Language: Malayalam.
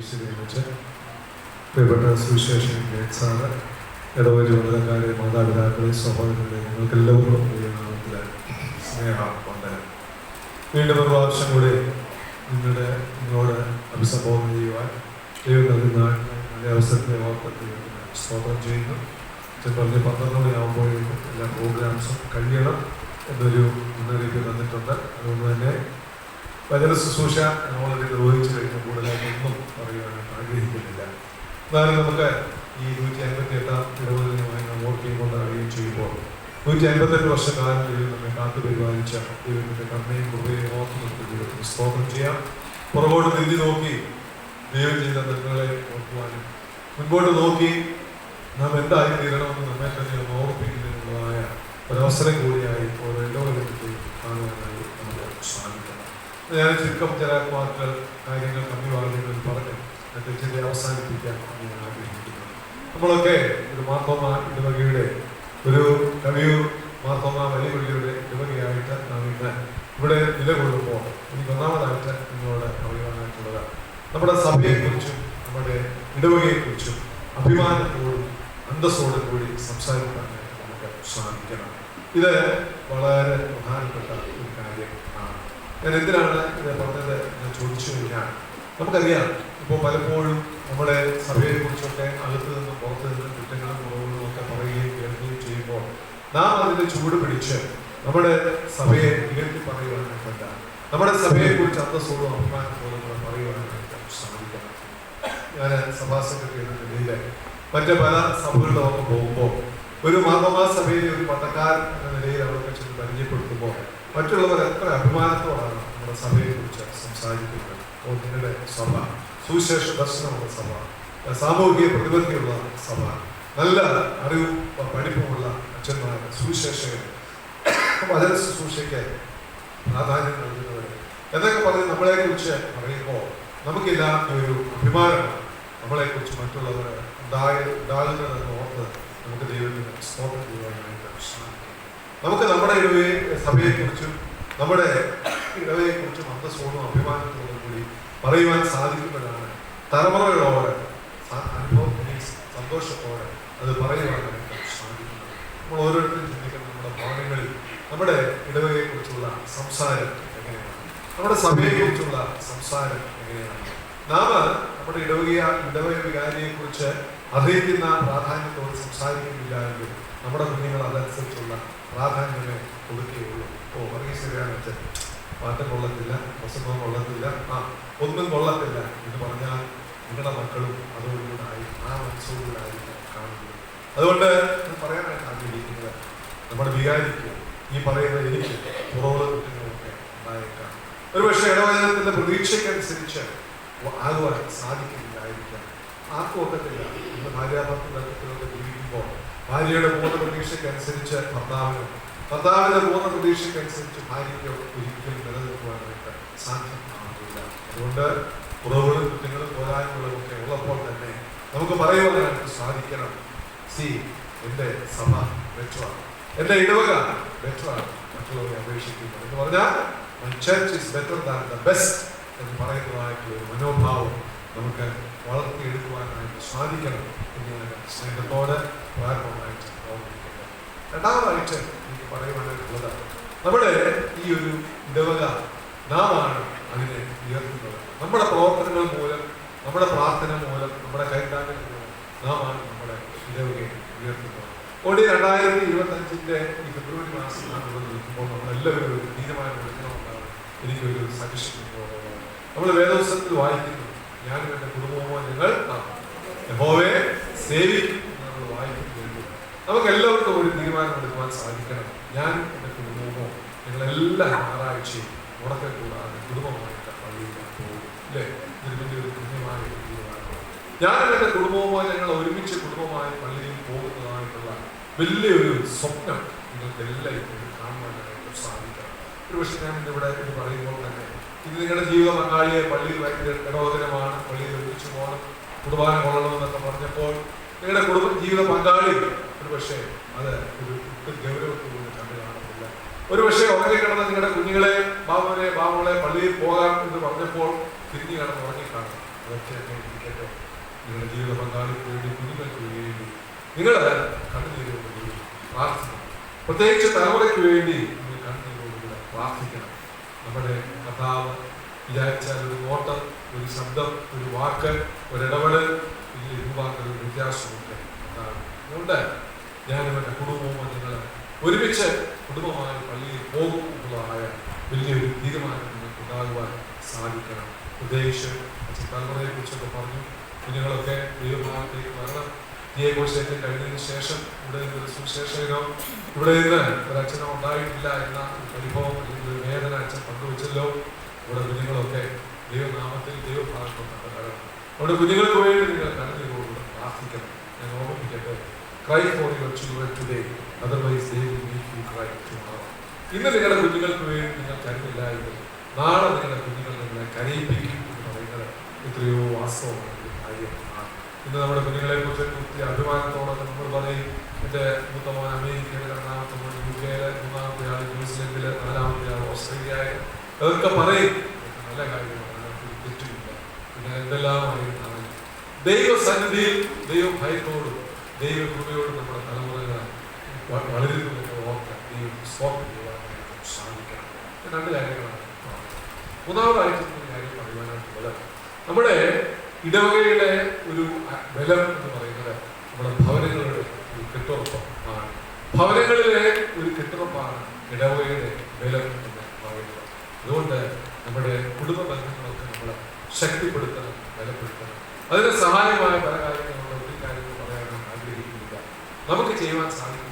വിശദീകരിച്ച് പ്രിയപ്പെട്ട സുവിശേഷൻ സാറ് ഇടവക ചുമതലക്കാരെ മാതാപിതാക്കളെ സഹോദരങ്ങളെ നിങ്ങൾക്ക് എല്ലാവർക്കും നാമത്തിൽ സ്നേഹം ഉണ്ട് വീണ്ടും ഒരു പ്രാവശ്യം കൂടി നിങ്ങളുടെ നിങ്ങളോട് അഭിസംബോധന ചെയ്യുവാൻ ദൈവം നൽകുന്ന നല്ല അവസരത്തെ ഓർത്ത് സ്തോത്രം ചെയ്യുന്നു. ചെറുപ്പം പന്ത്രണ്ട് മണിയാകുമ്പോഴേക്കും എല്ലാ പ്രോഗ്രാംസും കഴിയണം എന്നൊരു മുന്നറിയിപ്പ് തന്നിട്ടുണ്ട്. അതുകൊണ്ട് തന്നെ വചന ശുശ്രൂഷ ഓൾറെഡി നിർവഹിച്ചു കഴിഞ്ഞ കൂടുതലായിട്ടൊന്നും പറയുവാനായിട്ട് ആഗ്രഹിക്കുന്നില്ല. എന്നാലും നമുക്ക് ഈ നൂറ്റി അൻപത്തി എട്ടാം തിരുവനന്തപുരമായി നാം ഓർക്കുകയും കൊണ്ട് അറിയുകയും ചെയ്യുമ്പോൾ നൂറ്റി അൻപത്തെട്ട് വർഷക്കാലം ദൈവം നമ്മെ കാത്തു പരിപാലിച്ച ദൈവത്തിന്റെ കണ്ണയും കുറവയും ഓർത്ത് ദൈവത്തിന് സ്തോത്രം ചെയ്യാം. പുറകോട്ട് തിരിഞ്ഞു നോക്കി ദൈവം ചെയ്ത നന്മകളെ ഓർക്കുവാനും മുൻപോട്ട് നോക്കി നാം എന്തായി തീരണമെന്ന് നമ്മെ തന്നെ ഒന്ന് ഓർപ്പിക്കുന്നതിനുള്ളതായ ഒരവസരം കൂടിയായി ഓരോ ഇടവകത്തിലെയും കാണുവാനായി നമുക്ക് സാധിക്കണം ഞാൻ ചുരുക്കം ചില വാർത്തകൾ കാര്യങ്ങൾ കമ്മിവാദികൾ പറഞ്ഞ് എന്റെ ചിന്ത അവസാനിപ്പിക്കാൻ ഞാൻ ആഗ്രഹിക്കുന്നു. നമ്മളൊക്കെ ഒരു മാർത്തോമ ഇടവകയുടെ ഒരു കവിയൂർ മാർത്തോമ വലിയപള്ളിയുടെ ഇടവകയായിട്ട് നാം ഇന്ന് ഇവിടെ നിലകൊള്ളുമ്പോൾ എനിക്ക് ഒന്നാമതായിട്ട് നിങ്ങളോട് അറിയാനായിട്ടുള്ളത് നമ്മുടെ സഭയെക്കുറിച്ചും നമ്മുടെ ഇടവകയെക്കുറിച്ചും അഭിമാനത്തോടും അന്തസ്സോടും കൂടി സംസാരിക്കാനായിട്ട് നമുക്ക് സാധിക്കണം. ഇത് വളരെ പ്രധാനപ്പെട്ട ഒരു കാര്യമാണ്. ഞാൻ എന്തിനാണ് ഇത് പറഞ്ഞത് ഞാൻ ചോദിച്ചു കഴിഞ്ഞാൽ നമുക്കറിയാം ഇപ്പോൾ പലപ്പോഴും നമ്മുടെ സഭയെ കുറിച്ചൊക്കെ അകത്ത് നിന്നും പുറത്തു നിന്നും കുറ്റങ്ങളും കുറവുകളും ഒക്കെ പറയുകയും കേൾക്കുകയും ചെയ്യുമ്പോൾ നാം അതിന്റെ ചൂട് പിടിച്ച് നമ്മുടെ സഭയെ ഉയർത്തി പറയുവാനായിട്ടല്ല നമ്മുടെ സഭയെ കുറിച്ച് അന്തസ്സോടും അഭിമാനത്തോടും നമ്മൾ പറയുവാനായിട്ട് സാധിക്കാം ഞാൻ സഭാ സെക്രട്ടറി എന്ന നിലയിൽ മറ്റ് പല സഭകളിലൊക്കെ പോകുമ്പോൾ ഒരു മാതമാ സഭയിലെ ഒരു പട്ടക്കാരൻ എന്ന നിലയിൽ അവർക്ക് ചെന്ന് പരിചയപ്പെടുത്തുമ്പോൾ മറ്റുള്ളവർ എത്ര അഭിമാനത്തോടാണ് നമ്മുടെ സഭയെ കുറിച്ച് സംസാരിക്കുന്നത് നിങ്ങളുടെ സഭ. സുവിശേഷ ദർശനമുള്ള സഭ. സാമൂഹിക പ്രതിബദ്ധിയുള്ള സഭ. നല്ല അറിവും പഠിപ്പുമുള്ള അച്ഛന്മാർ സുവിശേഷകർ. വചന ശുശ്രൂഷയ്ക്ക് പ്രാധാന്യം നൽകുന്നവർ. എന്നൊക്കെ പറഞ്ഞ് നമ്മളെക്കുറിച്ച് പറയുമ്പോൾ നമുക്കില്ലാത്ത ഒരു അഭിമാനമാണ്. നമ്മളെക്കുറിച്ച് മറ്റുള്ളവർ ഉണ്ടായ ഉണ്ടാകുന്നതെന്ന് ഓർത്ത് നമുക്ക് ദൈവത്തിന് സ്തോത്രം ചെയ്യുവാനായിട്ട് നമുക്ക് നമ്മുടെ ഒരു സഭയെക്കുറിച്ചും നമ്മുടെ ഇടവയെക്കുറിച്ചും അന്തസ്സോടും അഭിമാനത്തോടും കൂടി പറയുവാൻ സാധിക്കുന്നതാണ്. തലമുറകളോടെ അനുഭവം സന്തോഷത്തോടെ അത് പറയുവാനായിട്ട് സാധിക്കുന്നത് നമ്മൾ ഓരോരുത്തരും ചിന്തിക്കുന്ന നമ്മുടെ ഭവനങ്ങളിൽ നമ്മുടെ ഇടവകയെക്കുറിച്ചുള്ള സംസാരം എങ്ങനെയാണ്? നമ്മുടെ സഭയെക്കുറിച്ചുള്ള സംസാരം എങ്ങനെയാണ്? നാം നമ്മുടെ ഇടവക ഇടവക വികാരിയെക്കുറിച്ച് അർഹിക്കുന്ന പ്രാധാന്യത്തോട് സംസാരിക്കുന്നില്ല എങ്കിൽ നമ്മുടെ കുഞ്ഞുങ്ങൾ അതനുസരിച്ചുള്ള പ്രാധാന്യമേ കൊടുക്കുകയുള്ളൂ. ഓ അച്ഛൻ? പാട്ട് കൊള്ളത്തില്ല പ്രസംഗം കൊള്ളത്തില്ല. ആ ഒന്നും കൊള്ളത്തില്ല എന്ന് പറഞ്ഞാൽ നിങ്ങളുടെ മക്കളും അതോടുകൂടായി ആ മനസ്സോടുകൂടായിരിക്കും കാണുന്നത്. അതുകൊണ്ട് പറയാനായിട്ട് ആഗ്രഹിക്കുന്നത് നമ്മുടെ വികാരിക്ക് ഈ പറയുന്ന എനിക്ക് കുറവുള്ള കുറ്റങ്ങളൊക്കെ ഉണ്ടായേക്കാം. ഒരുപക്ഷെ ഇടവചനത്തിന്റെ പ്രതീക്ഷയ്ക്കനുസരിച്ച് ആകുവാൻ സാധിക്കുന്നില്ലായിരിക്കാം ആർക്കും ഒക്കത്തില്ല ഇന്ന് ഭാര്യാഭർത്തൊക്കെ ജീവിക്കുമ്പോൾ ഭാര്യയുടെ പൂർണ പ്രതീക്ഷയ്ക്കനുസരിച്ച് ഭർത്താവിനും ഭർത്താവിന്റെ പൂർണ പ്രതീക്ഷയ്ക്കനുസരിച്ച് ഭാര്യയ്ക്ക് ഒരിക്കലും അതുകൊണ്ട് കുറവുകളും കുറ്റങ്ങളും പോരായ്മകളും ഒക്കെ ഉള്ളപ്പോൾ തന്നെ നമുക്ക് പറയുവാനായിട്ട് സാധിക്കണം. സി എന്റെ സഭ ബെറ്ററാണ് എന്റെ ഇടവക ബെറ്ററാണ് മറ്റുള്ളവരെ അപേക്ഷിക്കുന്നത്. എന്ന് പറഞ്ഞാൽ my church is better than the best എന്ന് പറയുന്നതായിട്ടുള്ള ഒരു മനോഭാവം നമുക്ക് വളർത്തിയെടുക്കുവാനായിട്ട് സാധിക്കണം എന്ന് ഞാൻ സ്നേഹത്തോടെ പ്രാരംഭമായിട്ട് ഓർമ്മിക്കുന്നത് രണ്ടാമതായിട്ട് എനിക്ക് പറയുവാനായിട്ടുള്ളത് നമ്മുടെ ഈ ഒരു ഇടവക നാമാണ് അതിനെ ഉയർത്തുന്നത് നമ്മുടെ പ്രവർത്തനങ്ങൾ മൂലം നമ്മുടെ പ്രാർത്ഥന മൂലം നമ്മുടെ കൈത്താങ്ങൾ മൂലം നാമാണ് നമ്മുടെ ഇടവകയെ ഉയർത്തുന്നത് ഓടി രണ്ടായിരത്തി ഇരുപത്തി അഞ്ചിന്റെ ഈ ഫെബ്രുവരി മാസം നാം ഇവിടെ നിൽക്കുമ്പോൾ നമ്മളെല്ലാവരും ഒരു തീരുമാനം എടുക്കണമെന്നാണ് എനിക്കൊരു സജഷൻ നമ്മൾ വേദോത്സവത്തിൽ വായിക്കുന്നു. ഞാനും എന്റെ കുടുംബമോ ഞങ്ങൾ? യഹോവയെ സേവിക്കും നമ്മൾ വായിക്കുന്നു നമുക്ക് എല്ലാവർക്കും ഒരു തീരുമാനം എടുക്കുവാൻ സാധിക്കണം. ഞാൻ എന്റെ കുടുംബമോ ഞങ്ങളെല്ലാം ഞായറാഴ്ചയും ഉറക്കം കൂടാതെ കുടുംബമായിട്ട് പള്ളിയിൽ പോകും. അല്ലേ? പുണ്യമായ ഒരു തീരുമാനമാണ് ഞാൻ എന്റെ കുടുംബവുമായി ഞങ്ങൾ ഒരുമിച്ച് കുടുംബമായി പള്ളിയിൽ പോകുന്നതായിട്ടുള്ള വലിയൊരു സ്വപ്നം നിങ്ങൾക്ക് എല്ലാവരും കാണുവാനായിട്ട് സാധിക്കണം. ഒരു പക്ഷെ ഞാൻ ഇവിടെ ഇത് പറയുമ്പോൾ തന്നെ ഇത് നിങ്ങളുടെ ജീവിത പങ്കാളിയെ പള്ളിയിൽ ഭയങ്കര ഇടവചനമാണ് പള്ളിയിൽ ഒരുമിച്ച് പോകണം കുർബാന കൊള്ളണമെന്നൊക്കെ പറഞ്ഞപ്പോൾ നിങ്ങളുടെ കുടുംബ ജീവിത പങ്കാളി ഒരു പക്ഷേ അത് ഒരു ഒട്ടും ഗൗരവത്തോടുകൂടി കണ്ടു കാണുന്നില്ല. ഒരു പക്ഷേ ഉറങ്ങി നിങ്ങളുടെ കുഞ്ഞുങ്ങളെ ബാബുവിനെ ബാബുകളെ പള്ളിയിൽ പോകാം എന്ന് പറഞ്ഞപ്പോൾ തിരിഞ്ഞു കിടന്ന് ഉറങ്ങിക്കാണും. ഇരിക്കട്ടെ. നിങ്ങളുടെ ജീവിത പങ്കാളിക്ക് കുഞ്ഞുങ്ങൾക്ക് നിങ്ങൾ പ്രാർത്ഥിക്കണം. പ്രത്യേകിച്ച് തലമുറയ്ക്ക് വേണ്ടി നിങ്ങൾ കണ്ണുനീരോട് പ്രാർത്ഥിക്കണം. നമ്മുടെ കഥാവ് വിചാരിച്ചാൽ ഒരു നോട്ട് ഒരു ശബ്ദം ഒരു വാക്ക് ഒരിടപെടൽ വലിയ രൂപാക്കൽ ഒരു വ്യത്യാസമുണ്ട്. അതുകൊണ്ട് ഞാനും എന്റെ കുടുംബവും ഒരുമിച്ച് കുടുംബമായി പള്ളിയിൽ പോകും എന്നുള്ളതായ വലിയൊരു തീരുമാനം നിങ്ങൾക്ക് ഉണ്ടാകുവാൻ സാധിക്കണം. പ്രത്യേകിച്ച് തലമുറയെ കുറിച്ചൊക്കെ പറഞ്ഞു. കുഞ്ഞുങ്ങളൊക്കെ ദൈവഭാഗത്തേക്ക് വരണം ദിയേഘോഷയൊക്കെ കഴിഞ്ഞതിന് ശേഷം ഇവിടെ നിന്ന് ഒരു സുശേഷകനോ ഇവിടെ നിന്ന് ഒരു അച്ഛനോ ഉണ്ടായിട്ടില്ല എന്ന അനുഭവം അല്ലെങ്കിൽ വേദന അച്ഛൻ പങ്കുവെച്ചല്ലോ. ഇവിടെ കുഞ്ഞുങ്ങളൊക്കെ ദൈവനാമത്തിൽ ദൈവഭാഗത്തുണ്ട് അവിടെ കുഞ്ഞുങ്ങൾക്ക് വേണ്ടി നിങ്ങൾ കണ്ണീരോട് പ്രാർത്ഥിക്കണം. ഞാൻ ഓർമ്മിപ്പിക്കട്ടെ. Cry for your children today otherwise ഇന്ന് നിങ്ങളുടെ കുഞ്ഞുങ്ങൾക്ക് വേണ്ടി നിങ്ങൾ കരുതില്ല എങ്കിൽ നാളെ നിങ്ങളുടെ കുഞ്ഞുങ്ങൾ നിങ്ങളെ കരയിപ്പിക്കും എന്ന് പറയുന്നത് എത്രയോ വാസ്തവമാണ് ഇന്ന് നമ്മുടെ കുഞ്ഞുങ്ങളെ കുറിച്ച് ഒത്തിരി അഭിമാനത്തോടെ നമ്മൾ പറയും. എന്റെ മൂത്തമോൻ അമേരിക്കയിലെ രണ്ടാമത്തെ മോൻ യു കെയിലെ മൂന്നാമത്തെ ആൾ ന്യൂസിലൻഡിൽ നാലാമത്തെ ആൾ ഓസ്ട്രേലിയയിൽ അതൊക്കെ പറയും. നല്ല കാര്യമാണ് എന്തെല്ലാം തെറ്റുമില്ല. പിന്നെ എന്തെല്ലാമായിരുന്നാലും ദൈവസന്നിധിയിൽ ദൈവഭയത്തോടും ദൈവകൃപയോടും നമ്മുടെ തലമുറകൾ വ- വളരുന്നു എന്ന് ഓർക്കാൻ ദൈവം സ്തോത്രം ചെയ്യുവാനായിട്ട് സാധിക്കണം രണ്ട് കാര്യങ്ങളാണ് മൂന്നാമതായിട്ട് കാര്യം നമ്മുടെ ഇടവകയുടെ ഒരു ബലം എന്ന് പറയുന്നത് നമ്മുടെ ഭവനങ്ങളുടെ ഒരു കെട്ടുറപ്പാണ്. ഭവനങ്ങളിലെ ഒരു കെട്ടുറപ്പാണ് ഇടവകയുടെ ബലം എന്ന് പറയുന്നത്. അതുകൊണ്ട് നമ്മുടെ കുടുംബ ബന്ധങ്ങളൊക്കെ നമ്മൾ ശക്തിപ്പെടുത്തണം ബലപ്പെടുത്തണം. അതിന് സഹായമായ പല കാര്യങ്ങളും ഒത്തിരി കാര്യങ്ങൾ പറയാൻ ആഗ്രഹിക്കുന്നില്ല. നമുക്ക് ചെയ്യുവാൻ സാധിക്കും